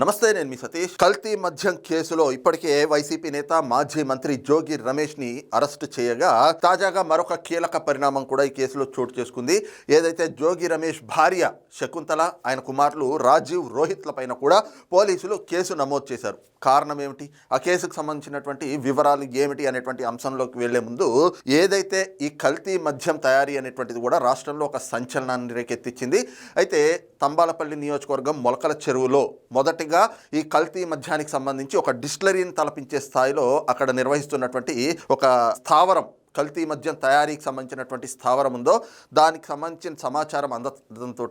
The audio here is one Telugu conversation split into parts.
నమస్తే నేను మీ సతీష్. కల్తీ మద్యం కేసులో ఇప్పటికే వైసీపీ నేత మాజీ మంత్రి జోగి రమేష్ని అరెస్ట్ చేయగా తాజాగా మరొక కీలక పరిణామం కూడా ఈ కేసులో చోటు చేసుకుంది. ఏదైతే జోగి రమేష్ భార్య శకుంతల ఆయన కుమారులు రాజీవ్ రోహిత్ల పైన కూడా పోలీసులు కేసు నమోదు చేశారు. కారణం ఏమిటి? ఆ కేసుకు సంబంధించినటువంటి వివరాలు ఏమిటి అనేటువంటి అంశంలోకి వెళ్ళే ముందు ఏదైతే ఈ కల్తీ మద్యం తయారీ అనేటువంటిది కూడా రాష్ట్రంలో ఒక సంచలనాన్ని రేకెత్తించింది అయితే తంబాలపల్లి నియోజకవర్గం మొలకల చెరువులో మొదటి మొదటిగా ఈ కల్తీ మద్యానికి సంబంధించి ఒక డిస్టిలరీని తలపించే స్థాయిలో అక్కడ నిర్వహిస్తున్నటువంటి ఒక స్థావరం కల్తీ మద్యం తయారీకి సంబంధించినటువంటి స్థావరం ఉందో దానికి సంబంధించిన సమాచారం అందడంతో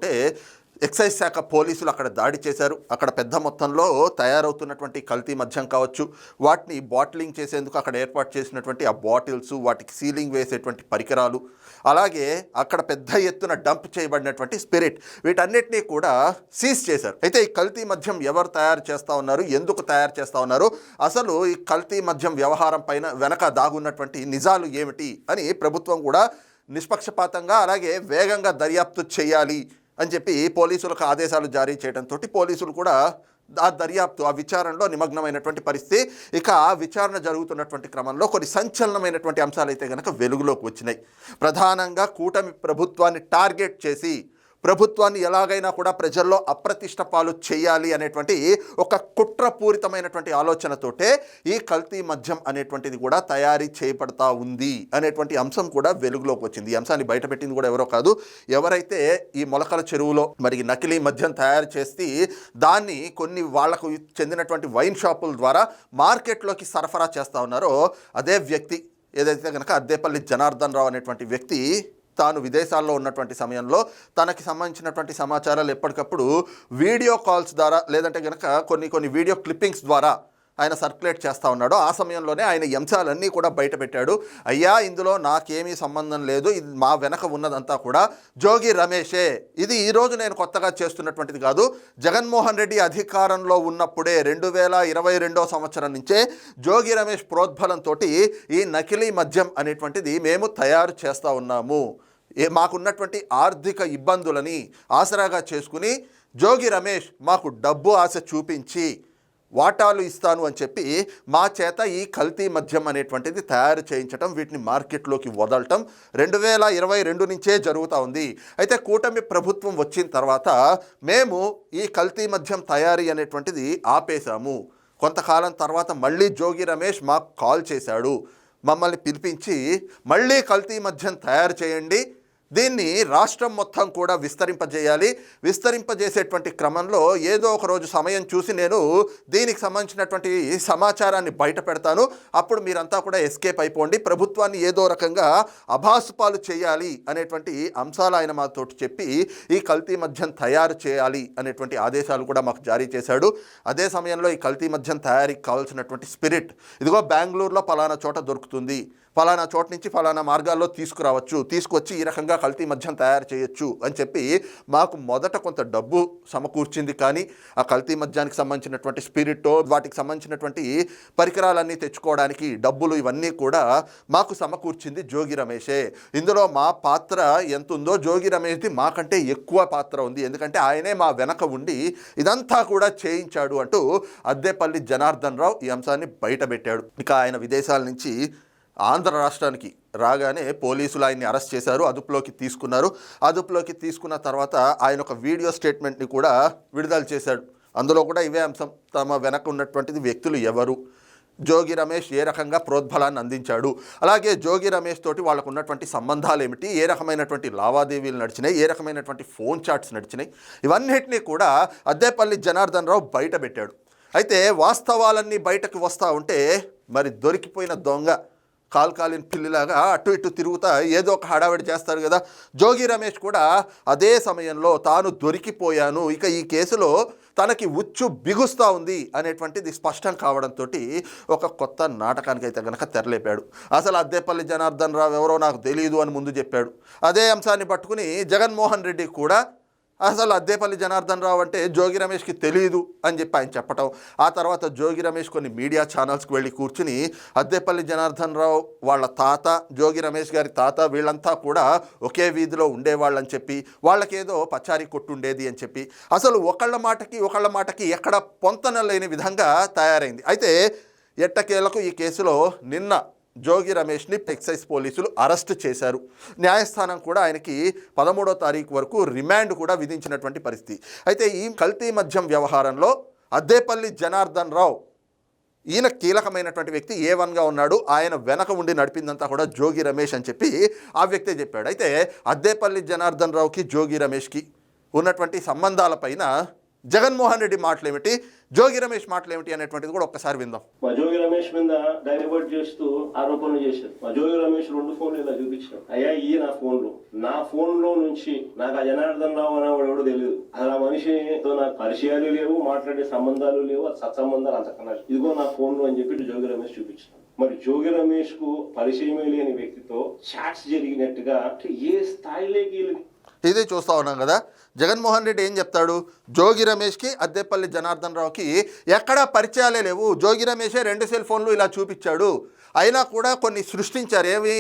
ఎక్సైజ్ శాఖ పోలీసులు అక్కడ దాడి చేశారు. అక్కడ పెద్ద మొత్తంలో తయారవుతున్నటువంటి కల్తీ మద్యం కావచ్చు వాటిని బాటిలింగ్ చేసేందుకు అక్కడ ఏర్పాటు చేసినటువంటి ఆ బాటిల్స్ వాటికి సీలింగ్ వేసేటువంటి పరికరాలు అలాగే అక్కడ పెద్ద ఎత్తున డంప్ చేయబడినటువంటి స్పిరిట్ వీటన్నిటినీ కూడా సీజ్ చేశారు. అయితే ఈ కల్తీ మద్యం ఎవరు తయారు చేస్తూ ఉన్నారు ఎందుకు తయారు చేస్తూ ఉన్నారు అసలు ఈ కల్తీ మద్యం వ్యవహారం పైన వెనక దాగున్నటువంటి నిజాలు ఏమిటి అని ప్రభుత్వం కూడా నిష్పక్షపాతంగా అలాగే వేగంగా దర్యాప్తు చేయాలి అని చెప్పి పోలీసులకు ఆదేశాలు జారీ చేయడంతో పోలీసులు కూడా ఆ దర్యాప్తు ఆ విచారణలో నిమగ్నమైనటువంటి పరిస్థితి. ఇక విచారణ జరుగుతున్నటువంటి క్రమంలో కొన్ని సంచలనమైనటువంటి అంశాలు అయితే కనుక వెలుగులోకి వచ్చినాయి. ప్రధానంగా కూటమి ప్రభుత్వాన్ని టార్గెట్ చేసి ప్రభుత్వాన్ని ఎలాగైనా కూడా ప్రజల్లో అప్రతిష్ట పాలు చేయాలి అనేటువంటి ఒక కుట్రపూరితమైనటువంటి ఆలోచనతోటే ఈ కల్తీ మద్యం అనేటువంటిది కూడా తయారీ చేయబడతా ఉంది అనేటువంటి అంశం కూడా వెలుగులోకి వచ్చింది. ఈ అంశాన్ని బయటపెట్టింది కూడా ఎవరో కాదు. ఎవరైతే ఈ మొలకల చెరువులో మరి నకిలీ మద్యం తయారు చేసి దాన్ని కొన్ని వాళ్ళకు చెందినటువంటి వైన్ షాపుల ద్వారా మార్కెట్లోకి సరఫరా చేస్తూ ఉన్నారో అదే వ్యక్తి ఏదైతే కనుక అద్దేపల్లి జనార్దన్ రావు అనేటువంటి వ్యక్తి తాను విదేశాల్లో ఉన్నటువంటి సమయంలో తనకి సంబంధించినటువంటి సమాచారాలు ఎప్పటికప్పుడు వీడియో కాల్స్ ద్వారా లేదంటే కనుక కొన్ని కొన్ని వీడియో క్లిప్పింగ్స్ ద్వారా ఆయన సర్క్యులేట్ చేస్తూ ఉన్నాడు. ఆ సమయంలోనే ఆయన అంశాలన్నీ కూడా బయటపెట్టాడు. అయ్యా ఇందులో నాకేమీ సంబంధం లేదు. ఇది మా వెనక ఉన్నదంతా కూడా జోగి రమేషే ఇది ఈరోజు నేను కొత్తగా చేస్తున్నటువంటిది కాదు. జగన్మోహన్ రెడ్డి అధికారంలో ఉన్నప్పుడే రెండు వేల ఇరవై రెండో సంవత్సరం నుంచే జోగి రమేష్ ప్రోద్బలంతో ఈ నకిలీ మద్యం అనేటువంటిది మేము తయారు చేస్తూ ఉన్నాము. ఏ మాకున్నటువంటి ఆర్థిక ఇబ్బందులని ఆసరాగా చేసుకుని జోగి రమేష్ మాకు డబ్బు ఆశ చూపించి వాటాలు ఇస్తాను అని చెప్పి మా చేత ఈ కల్తీ మద్యం అనేటువంటిది తయారు చేయించటం వీటిని మార్కెట్లోకి వదలటం రెండు వేల ఇరవై రెండు నుంచే జరుగుతూ ఉంది. అయితే కూటమి ప్రభుత్వం వచ్చిన తర్వాత మేము ఈ కల్తీ మద్యం తయారీ అనేటువంటిది ఆపేశాము. కొంతకాలం తర్వాత మళ్ళీ జోగి రమేష్ మాకు కాల్ చేశాడు. మమ్మల్ని పిలిపించి మళ్ళీ కల్తీ మద్యం తయారు చేయండి దీన్ని రాష్ట్రం మొత్తం కూడా విస్తరింపజేయాలి. విస్తరింపజేసేటువంటి క్రమంలో ఏదో ఒక రోజు సమయం చూసి నేను దీనికి సంబంధించినటువంటి సమాచారాన్ని బయట పెడతాను. అప్పుడు మీరంతా కూడా ఎస్కేప్ అయిపోండి. ప్రభుత్వాన్ని ఏదో రకంగా అభాసుపాలు చేయాలి అనేటువంటి అంశాలు ఆయన మాతో చెప్పి ఈ కల్తీ మద్యం తయారు చేయాలి అనేటువంటి ఆదేశాలు కూడా మాకు జారీ చేశాడు. అదే సమయంలో ఈ కల్తీ మద్యం తయారీకి కావాల్సినటువంటి స్పిరిట్ ఇదిగో బెంగళూరులో పలానా చోట దొరుకుతుంది. ఫలానా చోట నుంచి ఫలానా మార్గాల్లో తీసుకురావచ్చు తీసుకొచ్చి ఈ రకంగా కల్తీ మద్యం తయారు చేయొచ్చు అని చెప్పి మాకు మొదట కొంత డబ్బు సమకూర్చింది. కానీ ఆ కల్తీ మద్యానికి సంబంధించినటువంటి స్పిరిట్ వాటికి సంబంధించినటువంటి పరికరాలన్నీ తెచ్చుకోవడానికి డబ్బులు ఇవన్నీ కూడా మాకు సమకూర్చింది జోగి రమేషే ఇందులో మా పాత్ర ఎంత ఉందో జోగి రమేష్ది మాకంటే ఎక్కువ పాత్ర ఉంది. ఎందుకంటే ఆయనే మా వెనక ఉండి ఇదంతా కూడా చేయించాడు అంటూ అద్దేపల్లి జనార్దన్ రావు ఈ అంశాన్ని బయటపెట్టాడు. ఇక ఆయన విదేశాల నుంచి ఆంధ్ర రాష్ట్రానికి రాగానే పోలీసులు ఆయన్ని అరెస్ట్ చేశారు అదుపులోకి తీసుకున్నారు. అదుపులోకి తీసుకున్న తర్వాత ఆయన ఒక వీడియో స్టేట్మెంట్ని కూడా విడుదల చేశాడు. అందులో కూడా ఇవే అంశం. తమ వెనక ఉన్నటువంటిది వ్యక్తులు ఎవరు? జోగి రమేష్ ఏ రకంగా ప్రోద్బలాన్ని అందించాడు? అలాగే జోగి రమేష్ తోటి వాళ్ళకు ఉన్నటువంటి సంబంధాలు ఏమిటి? ఏ రకమైనటువంటి లావాదేవీలు నడిచినాయి? ఏ రకమైనటువంటి ఫోన్ చాట్స్ నడిచినాయి? ఇవన్నిటినీ కూడా అద్దేపల్లి జనార్దన్ రావు బయట పెట్టాడు. అయితే వాస్తవాలన్నీ బయటకు వస్తూ ఉంటే మరి దొరికిపోయిన దొంగ కాల్కాలిన పిల్లిలాగా అటు ఇటు తిరుగుతా ఏదో ఒక హడావిడి చేస్తారు కదా. జోగి రమేష్ కూడా అదే సమయంలో తాను దొరికిపోయాను. ఇక ఈ కేసులో తనకి ఉచ్చు బిగుస్తూ ఉంది అనేటువంటిది స్పష్టం కావడంతో ఒక కొత్త నాటకానికి అయితే కనుక తెరలేపాడు. అసలు అద్దేపల్లి జనార్దన్ రావు ఎవరో నాకు తెలియదు అని ముందు చెప్పాడు. అదే అంశాన్ని పట్టుకుని జగన్మోహన్ రెడ్డి కూడా అసలు అద్దేపల్లి జనార్దన్ రావు అంటే జోగి రమేష్కి తెలియదు అని చెప్పి ఆయన చెప్పటం. ఆ తర్వాత జోగి రమేష్ కొన్ని మీడియా ఛానల్స్కి వెళ్ళి కూర్చుని అద్దేపల్లి జనార్దన్ రావు వాళ్ళ తాత జోగి రమేష్ గారి తాత వీళ్ళంతా కూడా ఒకే వీధిలో ఉండేవాళ్ళని చెప్పి వాళ్ళకేదో పచారీ కొట్టుండేది అని చెప్పి. అసలు ఒకళ్ళ మాటకి ఒకళ్ళ మాటకి ఎక్కడ పొంతన లేని విధంగా తయారైంది. అయితే ఎట్టకేలకు ఈ కేసులో నిన్న జోగి రమేష్ని ఎక్సైజ్ పోలీసులు అరెస్ట్ చేశారు. న్యాయస్థానం కూడా ఆయనకి పదమూడో తారీఖు వరకు రిమాండ్ కూడా విధించినటువంటి పరిస్థితి. అయితే ఈ కల్తీ మద్యం వ్యవహారంలో అద్దేపల్లి జనార్దన్ రావు ఈయన కీలకమైనటువంటి వ్యక్తి ఏ వన్గా ఉన్నాడు ఆయన వెనక ఉండి నడిపిందంతా కూడా జోగి రమేష్ అని చెప్పి ఆ వ్యక్తే చెప్పాడు. అయితే అద్దేపల్లి జనార్దన్ రావుకి జోగి రమేష్కి ఉన్నటువంటి సంబంధాలపైన జగన్మోహన్ రెడ్డి మాటలు ఏమిటి జోగి రమేష్ మాటలు ఏమిటి అనేటువంటిది కూడా ఒక్కసారి విందాం. జోగి రమేష్ మీద డైవర్ట్ చేస్తూ ఆరోపణలు చేశారు. మా జోగి రమేష్ రెండు ఫోన్లు ఇలా చూపించాడు అయ్యా ఈ నా ఫోన్లు. నా ఫోన్లో నుంచి నాకు ఆ జనార్దన్ రావు అనేవాడు ఎవడో తెలియదు అసలు ఆ మనిషితో నాకు పరిచయాలు లేవు మాట్లాడే సంబంధాలు లేవు సత్సంబంధాలు అంతకన్నా ఇదిగో నా ఫోన్ అని చెప్పి జోగి రమేష్ చూపించాడు మరి జోగి రమేష్కు పరిచయమే లేని వ్యక్తితో చాట్స్ జరిగినట్టుగా ఏ స్థాయిలోకి వీళ్ళు ఇదే చూస్తా ఉన్నాం కదా. జగన్మోహన్ రెడ్డి ఏం చెప్తాడు? జోగి రమేష్కి అద్దెపల్లి జనార్దన్ రావుకి ఎక్కడా పరిచయాలే లేవు. జోగి రమేషే రెండు సెల్ ఫోన్లు ఇలా చూపించాడు. అయినా కూడా కొన్ని సృష్టించారు. ఏమి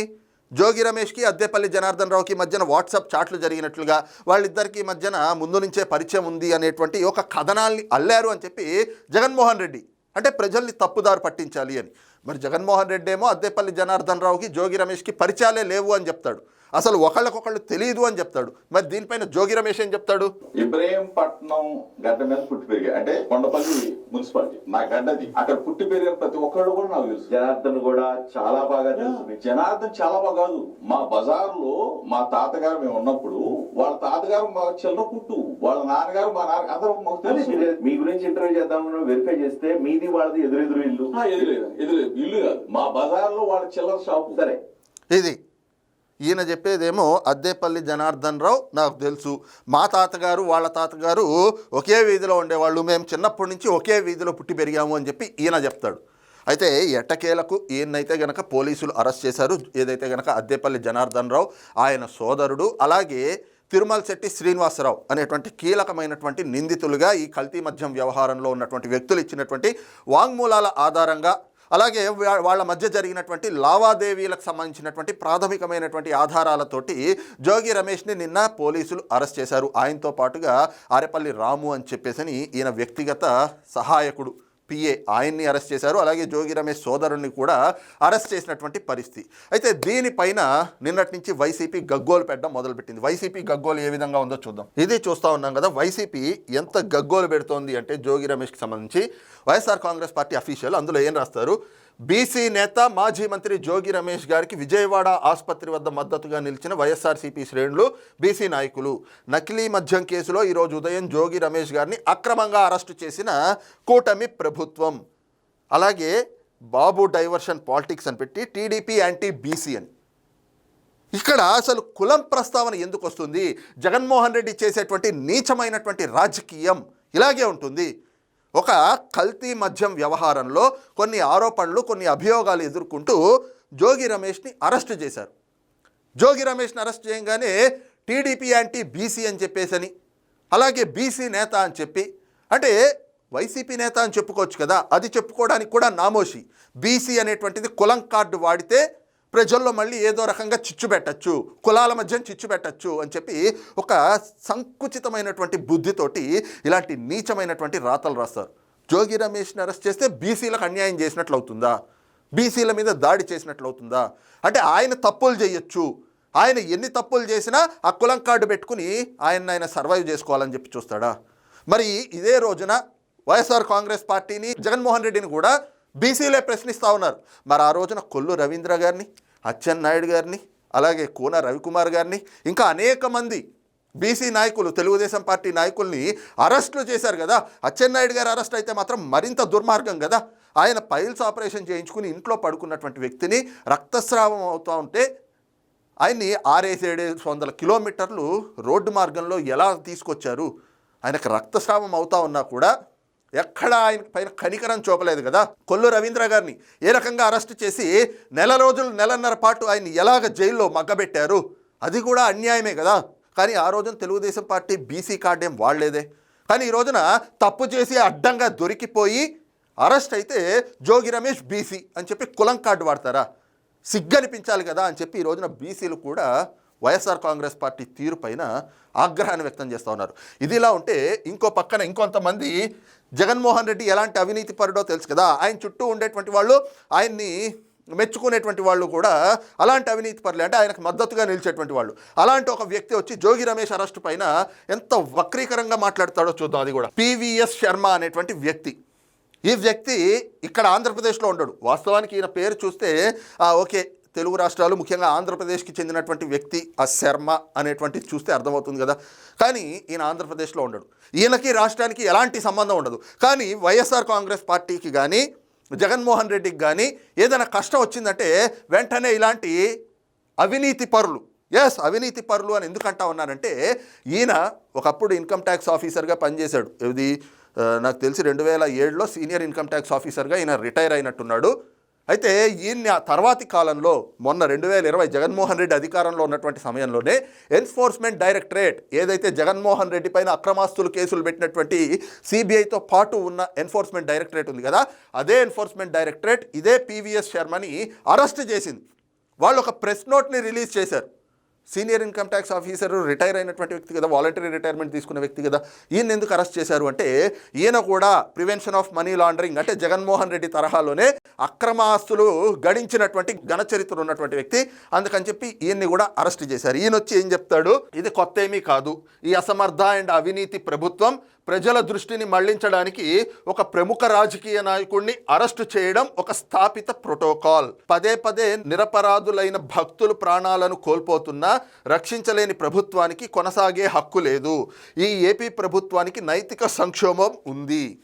జోగి రమేష్కి అద్దెపల్లి జనార్దన్ రావుకి మధ్యన వాట్సాప్ చాట్లు జరిగినట్లుగా వాళ్ళిద్దరికి మధ్యన ముందు నుంచే పరిచయం ఉంది అనేటువంటి ఒక కథనాల్ని అల్లారు అని చెప్పి జగన్మోహన్ రెడ్డి. అంటే ప్రజల్ని తప్పుదారు పట్టించాలి అని. మరి జగన్మోహన్ రెడ్డి ఏమో అద్దెపల్లి జనార్దన్ రావుకి జోగి రమేష్కి పరిచయాలే లేవు అని చెప్తాడు. అసలు ఒకళ్ళకొకళ్ళు తెలియదు అని చెప్తాడు. మరి దీనిపైన జోగి రమేష్ ఏం చెప్తాడు? ఇబ్రహీంపట్నం గడ్డ మీద పుట్టి పెరిగా అంటే కొండపల్లి మున్సిపాలిటీ నా గడ్డది. అక్కడ పుట్టి పెరిగిన ప్రతి ఒక్కళ్ళు కూడా నాకు తెలుసు. జనార్దన్ కూడా చాలా బాగా తెలుసు. జనార్దన్ చాలా బాగా కాదు. మా బజార్లో మా తాతగారు మేము ఉన్నప్పుడు వాళ్ళ తాతగారు మా చిల్లర పుట్టు వాళ్ళ నాన్నగారు మా నాన్న అందరూ మాకు తెలుసు. మీరు- మీ గురించి ఇంటర్వ్యూ చేద్దామని వెరిఫై చేస్తే మీది వాళ్ళది ఎదురెదురు ఇల్లు. ఆ, ఎదురులేదు ఎదురులేదు ఇల్లు కాదు. మా బజార్లో వాళ్ళ చిల్లర షాపు. సరే. ఇది ఈయన చెప్పేదేమో అద్దేపల్లి జనార్దన్ రావు నాకు తెలుసు. మా తాతగారు వాళ్ళ తాతగారు ఒకే వీధిలో ఉండేవాళ్ళు. మేము చిన్నప్పటి నుంచి ఒకే వీధిలో పుట్టి పెరిగాము అని చెప్పి ఈయన చెప్తాడు. అయితే ఎట్టకేలకు ఈయనైతే గనక పోలీసులు అరెస్ట్ చేశారు. ఏదైతే గనక అద్దేపల్లి జనార్దన్ రావు ఆయన సోదరుడు అలాగే తిరుమల శెట్టి శ్రీనివాసరావు అనేటువంటి కీలకమైనటువంటి నిందితులుగా ఈ కల్తీ మద్యం వ్యవహారంలో ఉన్నటువంటి వ్యక్తులు ఇచ్చినటువంటి వాంగ్మూలాల ఆధారంగా అలాగే వాళ్ళ మధ్య జరిగినటువంటి లావాదేవీలకు సంబంధించినటువంటి ప్రాథమికమైనటువంటి ఆధారాలతోటి జోగి రమేష్ని నిన్న పోలీసులు అరెస్ట్ చేశారు. ఆయనతో పాటుగా ఆరేపల్లి రాము అని చెప్పేసి ఈయన వ్యక్తిగత సహాయకుడు పిఏ ఆయన్ని అరెస్ట్ చేశారు. అలాగే జోగి రమేష్ సోదరుణ్ణి కూడా అరెస్ట్ చేసినటువంటి పరిస్థితి. అయితే దీనిపైన నిన్నటి నుంచి వైసీపీ గగ్గోలు పెట్టడం మొదలుపెట్టింది. వైసీపీ గగ్గోలు ఏ విధంగా ఉందో చూద్దాం. ఇది చూస్తూ ఉన్నాం కదా వైసీపీ ఎంత గగ్గోలు పెడుతోంది అంటే జోగి రమేష్కి సంబంధించి వైఎస్ఆర్ కాంగ్రెస్ పార్టీ అఫీషియల్ అందులో ఏం రాస్తారు? బీసీ నేత మాజీ మంత్రి జోగి రమేష్ గారికి విజయవాడ ఆసుపత్రి వద్ద మద్దతుగా నిలిచిన వైఎస్ఆర్సీపీ శ్రేణులు బీసీ నాయకులు. నకిలీ మద్యం కేసులో ఈరోజు ఉదయం జోగి రమేష్ గారిని అక్రమంగా అరెస్టు చేసిన కూటమి ప్రభుత్వం. అలాగే బాబు డైవర్షన్ పాలిటిక్స్ అని పెట్టి టీడీపీ యాంటీ బీసీ అని. ఇక్కడ అసలు కులం ప్రస్తావన ఎందుకు వస్తుంది? జగన్మోహన్ రెడ్డి చేసేటువంటి నీచమైనటువంటి రాజకీయం ఇలాగే ఉంటుంది. ఒక కల్తీ మద్యం వ్యవహారంలో కొన్ని ఆరోపణలు కొన్ని అభియోగాలు ఎదుర్కొంటూ జోగి రమేష్ని అరెస్ట్ చేశారు. జోగి రమేష్ని అరెస్ట్ చేయగానే టీడీపీ యాంటీ బీసీ అని చెప్పేసని అలాగే బీసీ నేత అని చెప్పి అంటే వైసీపీ నేత అని చెప్పుకోవచ్చు కదా అది చెప్పుకోవడానికి కూడా నామోషి. బీసీ అనేటువంటిది కులం కార్డు వాడితే ప్రజల్లో మళ్ళీ ఏదో రకంగా చిచ్చు పెట్టచ్చు కులాల మధ్య చిచ్చు పెట్టచ్చు అని చెప్పి ఒక సంకుచితమైనటువంటి బుద్ధితోటి ఇలాంటి నీచమైనటువంటి రాతలు రాస్తారు. జోగి రమేష్ని అరెస్ట్ చేస్తే బీసీలకు అన్యాయం చేసినట్లు అవుతుందా బీసీల మీద దాడి చేసినట్లు అవుతుందా అంటే ఆయన తప్పులు చేయొచ్చు. ఆయన ఎన్ని తప్పులు చేసినా ఆ కులం కార్డు పెట్టుకుని ఆయన ఆయన సర్వైవ్ చేసుకోవాలని చెప్పి చూస్తాడా? మరి ఇదే రోజున వైఎస్ఆర్ కాంగ్రెస్ పార్టీని జగన్మోహన్ రెడ్డిని కూడా బీసీలే ప్రశ్నిస్తూ ఉన్నారు. మరి ఆ రోజున కొల్లు రవీంద్ర గారిని? అచ్చెన్నాయుడు గారిని అలాగే కూన రవికుమార్ గారిని ఇంకా అనేక మంది బీసీ నాయకులు తెలుగుదేశం పార్టీ నాయకుల్ని అరెస్టులు చేశారు కదా. అచ్చెన్నాయుడు గారు అరెస్ట్ అయితే మాత్రం మరింత దుర్మార్గం కదా. ఆయన పైల్స్ ఆపరేషన్ చేయించుకుని ఇంట్లో పడుకున్నటువంటి వ్యక్తిని రక్తస్రావం అవుతూ ఉంటే ఆయన్ని ఆరేసి ఏడేసి వందల కిలోమీటర్లు రోడ్డు మార్గంలో ఎలా తీసుకొచ్చారు? ఆయనకు రక్తస్రావం అవుతా ఉన్నా కూడా ఎక్కడ ఆయన పైన కనికరం చూపలేదు కదా. కొల్లు రవీంద్ర గారిని ఏ రకంగా అరెస్ట్ చేసి నెల రోజులు నెలన్నర పాటు ఆయన ఎలాగ జైల్లో మగ్గబెట్టారు? అది కూడా అన్యాయమే కదా. కానీ ఆ రోజున తెలుగుదేశం పార్టీ బీసీ కార్డు ఏం వాడలేదే. కానీ ఈ రోజున తప్పు చేసి అడ్డంగా దొరికిపోయి అరెస్ట్ అయితే జోగి రమేష్ బీసీ అని చెప్పి కులం కార్డు వాడతారా? సిగ్గనిపించాలి కదా అని చెప్పి ఈ రోజున బీసీలు కూడా వైఎస్ఆర్ కాంగ్రెస్ పార్టీ తీరు పైన ఆగ్రహాన్ని వ్యక్తం చేస్తూ ఉన్నారు. ఇది ఇలా ఉంటే ఇంకో పక్కన ఇంకొంతమంది జగన్మోహన్ రెడ్డి ఎలాంటి అవినీతి పరుడో తెలుసు కదా. ఆయన చుట్టూ ఉండేటువంటి వాళ్ళు ఆయన్ని మెచ్చుకునేటువంటి వాళ్ళు కూడా అలాంటి అవినీతి పరులే. అంటే ఆయనకు మద్దతుగా నిలిచేటువంటి వాళ్ళు. అలాంటి ఒక వ్యక్తి వచ్చి జోగి రమేష్ అరెస్ట్ పైన ఎంత వక్రీకరంగా మాట్లాడతాడో చూద్దాం అది కూడా. పివిఎస్ శర్మ అనేటువంటి వ్యక్తి. ఈ వ్యక్తి ఇక్కడ ఆంధ్రప్రదేశ్లో ఉండడు. వాస్తవానికి ఈయన పేరు చూస్తే ఓకే తెలుగు రాష్ట్రాలు ముఖ్యంగా ఆంధ్రప్రదేశ్కి చెందినటువంటి వ్యక్తి ఆ శర్మ అనేటువంటి చూస్తే అర్థమవుతుంది కదా. కానీ ఈయన ఆంధ్రప్రదేశ్లో ఉండడు. ఈయనకి రాష్ట్రానికి ఎలాంటి సంబంధం ఉండదు. కానీ వైఎస్ఆర్ కాంగ్రెస్ పార్టీకి కానీ జగన్మోహన్ రెడ్డికి కానీ ఏదైనా కష్టం వచ్చిందంటే వెంటనే ఇలాంటి అవినీతి పరులు ఎస్ అవినీతి పరులు అని ఎందుకంటా ఉన్నానంటే ఈయన ఒకప్పుడు ఇన్కమ్ ట్యాక్స్ ఆఫీసర్గా పనిచేశాడు. ఇది నాకు తెలిసి రెండు వేల ఏడులో సీనియర్ ఇన్కమ్ ట్యాక్స్ ఆఫీసర్గా ఈయన రిటైర్ అయినట్టున్నాడు. అయితే ఈయన్ని ఆ తర్వాతి కాలంలో మొన్న రెండు వేల ఇరవై జగన్మోహన్ రెడ్డి అధికారంలో ఉన్నటువంటి సమయంలోనే ఎన్ఫోర్స్మెంట్ డైరెక్టరేట్ ఏదైతే జగన్మోహన్ రెడ్డి పైన అక్రమాస్తులు కేసులు పెట్టినటువంటి సిబిఐతో పాటు ఉన్న ఎన్ఫోర్స్మెంట్ డైరెక్టరేట్ ఉంది కదా అదే ఎన్ఫోర్స్మెంట్ డైరెక్టరేట్ ఇదే పీవీఎస్ శర్మని అరెస్ట్ చేసింది. వాళ్ళు ఒక ప్రెస్ నోట్ని రిలీజ్ చేశారు. Senior income tax officer retire అయినటువంటి వ్యక్తి కదా వాలంటరీ రిటైర్మెంట్ తీసుకున్న వ్యక్తి కదా ఈయన ఎందుకు అరెస్ట్ చేశారు అంటే ఈయన కూడా ప్రివెన్షన్ ఆఫ్ మనీ లాండరింగ్ అంటే జగన్మోహన్ రెడ్డి తరహాలోనే అక్రమ ఆస్తులు గడించినటువంటి ఘనచరిత్ర ఉన్నటువంటి వ్యక్తి. అందుకని చెప్పి ఈయన్ని కూడా అరెస్ట్ చేశారు. ఈయన వచ్చి ఏం చెప్తాడు? ఇది కొత్త ఏమీ కాదు. ఈ అసమర్థ అండ్ అవినీతి ప్రభుత్వం ప్రజల దృష్టిని మళ్ళించడానికి ఒక ప్రముఖ రాజకీయ నాయకుడిని అరెస్టు చేయడం ఒక స్థాపిత ప్రోటోకాల్. పదే పదే నిరపరాధులైన భక్తులు ప్రాణాలను కోల్పోతున్నా రక్షించలేని ప్రభుత్వానికి కొనసాగే హక్కు లేదు. ఈ ఏపీ ప్రభుత్వానికి నైతిక సంక్షోభం ఉంది.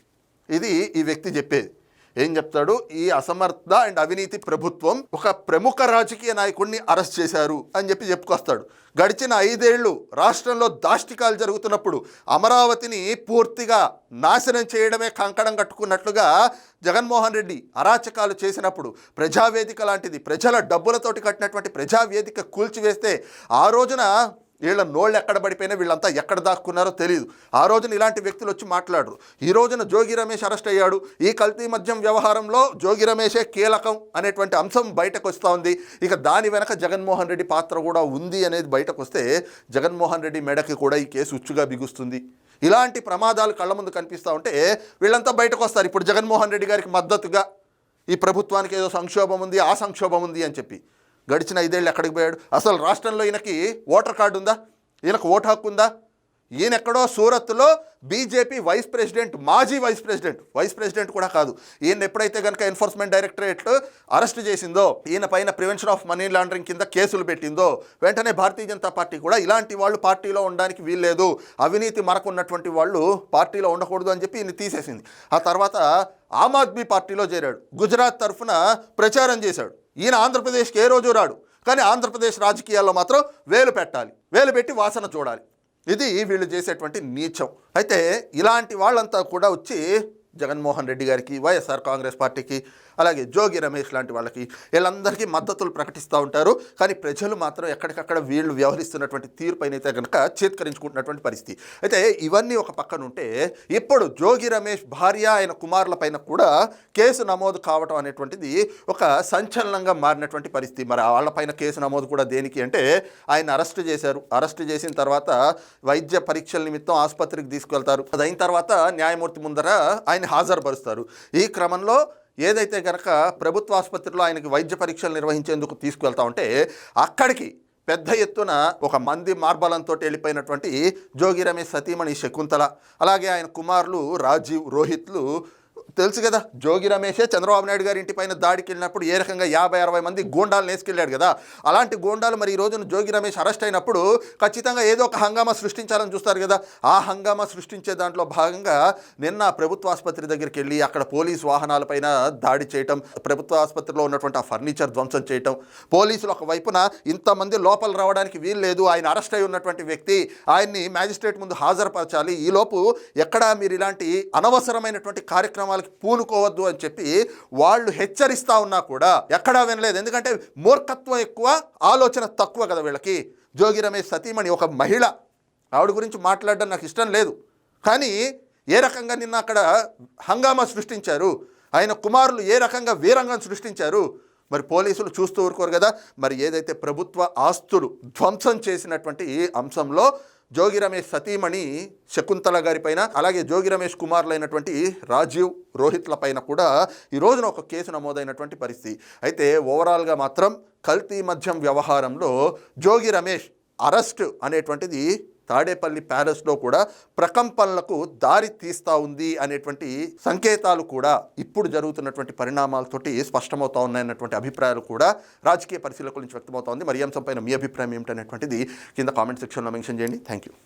ఇది ఈ వ్యక్తి చెప్పేది. ఏం చెప్తాడు? ఈ అసమర్థ అండ్ అవినీతి ప్రభుత్వం ఒక ప్రముఖ రాజకీయ నాయకుడిని అరెస్ట్ చేశారు అని చెప్పి చెప్పుకొస్తాడు. గడిచిన ఐదేళ్ళు రాష్ట్రంలో దాష్టికాలు జరుగుతున్నప్పుడు అమరావతిని పూర్తిగా నాశనం చేయడమే కంకణం కట్టుకున్నట్లుగా జగన్మోహన్ రెడ్డి అరాచకాలు చేసినప్పుడు ప్రజావేదిక లాంటిది ప్రజల డబ్బులతోటి కట్టినటువంటి ప్రజావేదిక కూల్చివేస్తే ఆ రోజున వీళ్ళ నోళ్ళు ఎక్కడ పడిపోయినా వీళ్ళంతా ఎక్కడ దాక్కున్నారో తెలియదు ఆ రోజున ఇలాంటి వ్యక్తులు వచ్చి మాట్లాడరు. ఈ రోజున జోగి రమేష్ అరెస్ట్ అయ్యాడు. ఈ కల్తీ మద్యం వ్యవహారంలో జోగి రమేషే కీలకం అనేటువంటి అంశం బయటకు వస్తూ ఉంది. ఇక దాని వెనక జగన్మోహన్ రెడ్డి పాత్ర కూడా ఉంది అనేది బయటకు వస్తే జగన్మోహన్ రెడ్డి మెడకి కూడా ఈ కేసు ఉచ్చుగా బిగుస్తుంది. ఇలాంటి ప్రమాదాలు కళ్ళ ముందు కనిపిస్తూ ఉంటే వీళ్ళంతా బయటకు వస్తారు. ఇప్పుడు జగన్మోహన్ రెడ్డి గారికి మద్దతుగా ఈ ప్రభుత్వానికి ఏదో సంక్షోభం ఉంది ఆ సంక్షోభం ఉంది అని చెప్పి. గడిచిన ఐదేళ్ళు ఎక్కడికి పోయాడు? అసలు రాష్ట్రంలో ఈయనకి ఓటర్ కార్డు ఉందా? ఈయనకు ఓటు హక్కు ఉందా? ఈయన ఎక్కడో సూరత్లో బీజేపీ వైస్ ప్రెసిడెంట్ మాజీ వైస్ ప్రెసిడెంట్ వైస్ ప్రెసిడెంట్ కూడా కాదు. ఈయన ఎప్పుడైతే కనుక ఎన్ఫోర్స్మెంట్ డైరెక్టరేట్ అరెస్ట్ చేసిందో ఈయన పైన ప్రివెన్షన్ ఆఫ్ మనీ లాండరింగ్ కింద కేసులు పెట్టిందో వెంటనే భారతీయ జనతా పార్టీ కూడా ఇలాంటి వాళ్ళు పార్టీలో ఉండడానికి వీల్లేదు. అవినీతి మరకున్నటువంటి వాళ్ళు పార్టీలో ఉండకూడదు అని చెప్పి ఈయన తీసేసింది. ఆ తర్వాత ఆమ్ ఆద్మీ పార్టీలో చేరాడు. గుజరాత్ తరఫున ప్రచారం చేశాడు. ఈయన ఆంధ్రప్రదేశ్కి ఏ రోజు రాడు. కానీ ఆంధ్రప్రదేశ్ రాజకీయాల్లో మాత్రం వేలు పెట్టాలి. వేలు పెట్టి వాసన చూడాలి. ఇది వీళ్ళు చేసేటువంటి నీచం. అయితే ఇలాంటి వాళ్ళంతా కూడా వచ్చి జగన్మోహన్ రెడ్డి గారికి వైఎస్ఆర్ కాంగ్రెస్ పార్టీకి అలాగే జోగి రమేష్ లాంటి వాళ్ళకి వీళ్ళందరికీ మద్దతులు ప్రకటిస్తూ ఉంటారు. కానీ ప్రజలు మాత్రం ఎక్కడికక్కడ వీళ్ళు వ్యవహరిస్తున్నటువంటి తీర్పైన అయితే కనుక చేత్కరించుకుంటున్నటువంటి పరిస్థితి. అయితే ఇవన్నీ ఒక పక్కన ఉంటే ఇప్పుడు జోగి రమేష్ భార్య ఆయన కుమారుల పైన కూడా కేసు నమోదు కావటం అనేటువంటిది ఒక సంచలనంగా మారినటువంటి పరిస్థితి. మరి వాళ్ళపైన కేసు నమోదు కూడా దేనికి అంటే ఆయన అరెస్ట్ చేశారు. అరెస్ట్ చేసిన తర్వాత వైద్య పరీక్షల నిమిత్తం ఆసుపత్రికి తీసుకెళ్తారు అది అయిన తర్వాత న్యాయమూర్తి ముందర ఆయన హాజరుపరుస్తారు. ఈ క్రమంలో ఏదైతే కనుక ప్రభుత్వ ఆసుపత్రిలో ఆయనకి వైద్య పరీక్షలు నిర్వహించేందుకు తీసుకువెళ్తా ఉంటే అక్కడికి పెద్ద ఎత్తున ఒక మంది మార్బలంతో వెళ్ళిపోయినటువంటి జోగి రమేష్ సతీమణి శకుంతల అలాగే ఆయన కుమారులు రాజీవ్ రోహిత్లు తెలుసు కదా జోగి రమేషే చంద్రబాబు నాయుడు గారి ఇంటి పైన దాడికి వెళ్ళినప్పుడు ఏ రకంగా యాభై అరవై మంది గోండాలు నేసుకెళ్ళాడు కదా. అలాంటి గోండాలు మరి ఈ రోజున జోగి రమేష్ అరెస్ట్ అయినప్పుడు ఖచ్చితంగా ఏదో ఒక హంగామా సృష్టించాలని చూస్తారు కదా. ఆ హంగామా సృష్టించే దాంట్లో భాగంగా నిన్న ప్రభుత్వ ఆసుపత్రి దగ్గరికి వెళ్ళి అక్కడ పోలీస్ వాహనాలపైన దాడి చేయటం ప్రభుత్వ ఆసుపత్రిలో ఉన్నటువంటి ఆ ఫర్నిచర్ ధ్వంసం చేయటం పోలీసులు ఒక వైపున ఇంతమంది లోపల రావడానికి వీలు లేదు ఆయన అరెస్ట్ అయి ఉన్నటువంటి వ్యక్తి ఆయన్ని మ్యాజిస్ట్రేట్ ముందు హాజరుపరచాలి. ఈలోపు ఎక్కడా మీరు ఇలాంటి అనవసరమైనటువంటి కార్యక్రమాలు కార్యక్రమాలకి పూనుకోవద్దు అని చెప్పి వాళ్ళు హెచ్చరిస్తా ఉన్నా కూడా ఎక్కడా వినలేదు. ఎందుకంటే మూర్ఖత్వం ఎక్కువ ఆలోచన తక్కువ కదా వీళ్ళకి. జోగి రమేష్ సతీమణి ఒక మహిళ. ఆవిడ గురించి మాట్లాడడం నాకు ఇష్టం లేదు. కానీ ఏ రకంగా నిన్న అక్కడ హంగామా సృష్టించారు? ఆయన కుమారులు ఏ రకంగా వీరంగం సృష్టించారు? మరి పోలీసులు చూస్తూ ఊరుకోరు కదా. మరి ఏదైతే ప్రభుత్వ ఆస్తులు ధ్వంసం చేసినటువంటి ఈ అంశంలో జోగి రమేష్ సతీమణి శకుంతల గారి పైన అలాగే జోగి రమేష్ కుమారులైనటువంటి రాజీవ్ రోహిత్ల పైన కూడా ఈ రోజున ఒక కేసు నమోదైనటువంటి పరిస్థితి. అయితే ఓవరాల్గా మాత్రం కల్తీ మద్యం వ్యవహారంలో జోగి రమేష్ అరెస్ట్ అనేటువంటిది తాడేపల్లి ప్యాలెస్లో కూడా ప్రకంపనలకు దారి తీస్తూ ఉంది అనేటువంటి సంకేతాలు కూడా ఇప్పుడు జరుగుతున్నటువంటి పరిణామాలతోటి స్పష్టమవుతా ఉన్నాయన్నటువంటి అభిప్రాయాలు కూడా రాజకీయ పరిశీలకుల నుంచి వ్యక్తమవుతోంది మరి అంశంపైన మీ అభిప్రాయం ఏమిటనేటువంటిది కింద కామెంట్ సెక్షన్లో మెన్షన్ చేయండి. Thank you